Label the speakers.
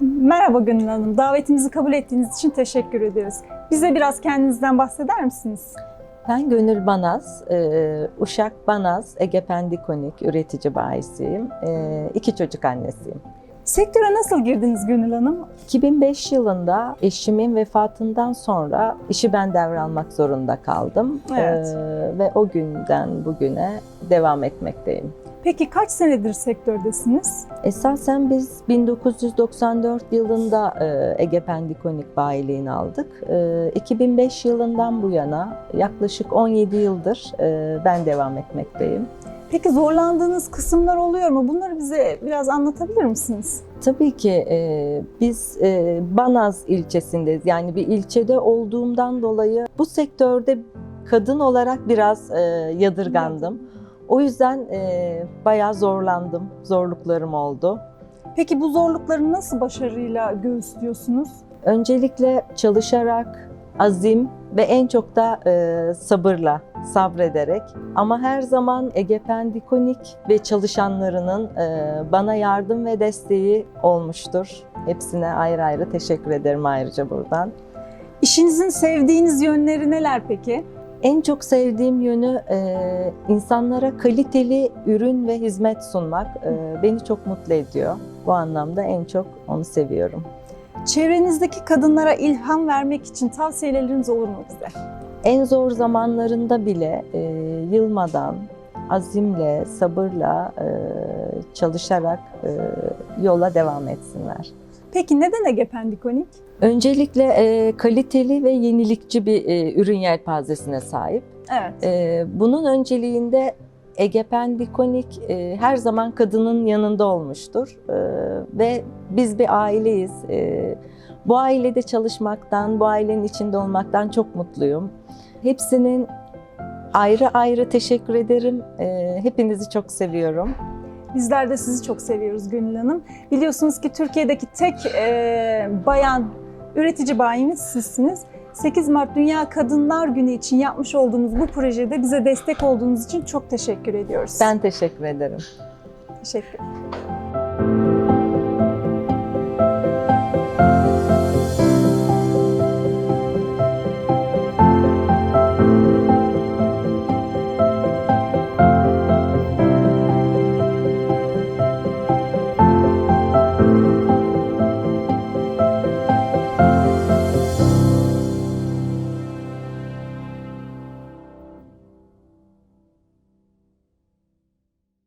Speaker 1: Merhaba Gönül Hanım. Davetimizi kabul ettiğiniz için teşekkür ederiz. Bize biraz kendinizden bahseder misiniz?
Speaker 2: Ben Gönül Banaz, e, Uşak Banaz, Ege Pendikonik üretici bayisiyim. E, iki çocuk annesiyim.
Speaker 1: Sektöre nasıl girdiniz Gönül Hanım?
Speaker 2: 2005 yılında eşimin vefatından sonra işi ben devralmak zorunda kaldım.
Speaker 1: Evet.
Speaker 2: E, ve o günden bugüne devam etmekteyim.
Speaker 1: Peki kaç senedir sektördesiniz?
Speaker 2: Esasen biz 1994 yılında e, Ege Pendikonik bayiliğini aldık. E, 2005 yılından bu yana yaklaşık 17 yıldır e, ben devam etmekteyim.
Speaker 1: Peki zorlandığınız kısımlar oluyor mu? Bunları bize biraz anlatabilir misiniz?
Speaker 2: Tabii ki e, biz e, Banaz ilçesindeyiz. Yani bir ilçede olduğumdan dolayı bu sektörde kadın olarak biraz e, yadırgandım. O yüzden e, bayağı zorlandım, zorluklarım oldu.
Speaker 1: Peki bu zorlukları nasıl başarıyla göğüslüyorsunuz?
Speaker 2: Öncelikle çalışarak, azim ve en çok da e, sabırla, sabrederek ama her zaman Ege Pendikonik ve çalışanlarının e, bana yardım ve desteği olmuştur. Hepsine ayrı ayrı teşekkür ederim ayrıca buradan.
Speaker 1: İşinizin sevdiğiniz yönleri neler peki?
Speaker 2: En çok sevdiğim yönü e, insanlara kaliteli ürün ve hizmet sunmak e, beni çok mutlu ediyor. Bu anlamda en çok onu seviyorum.
Speaker 1: Çevrenizdeki kadınlara ilham vermek için tavsiyeleriniz olur mu bize?
Speaker 2: En zor zamanlarında bile e, yılmadan, azimle, sabırla e, çalışarak e, yola devam etsinler.
Speaker 1: Peki neden Ege Pendikonik?
Speaker 2: Öncelikle e, kaliteli ve yenilikçi bir e, ürün yelpazesine sahip.
Speaker 1: Evet.
Speaker 2: E, bunun önceliğinde Ege Pendikonik e, her zaman kadının yanında olmuştur E, ve biz bir aileyiz. E, bu ailede çalışmaktan, bu ailenin içinde olmaktan çok mutluyum. Hepsinin ayrı ayrı teşekkür ederim. E, hepinizi çok seviyorum.
Speaker 1: Bizler de sizi çok seviyoruz Gönül Hanım. Biliyorsunuz ki Türkiye'deki tek e, bayan üretici bayimiz sizsiniz. 8 Mart Dünya Kadınlar Günü için yapmış olduğumuz bu projede bize destek olduğunuz için çok teşekkür ediyoruz.
Speaker 2: Ben teşekkür ederim.
Speaker 1: teşekkür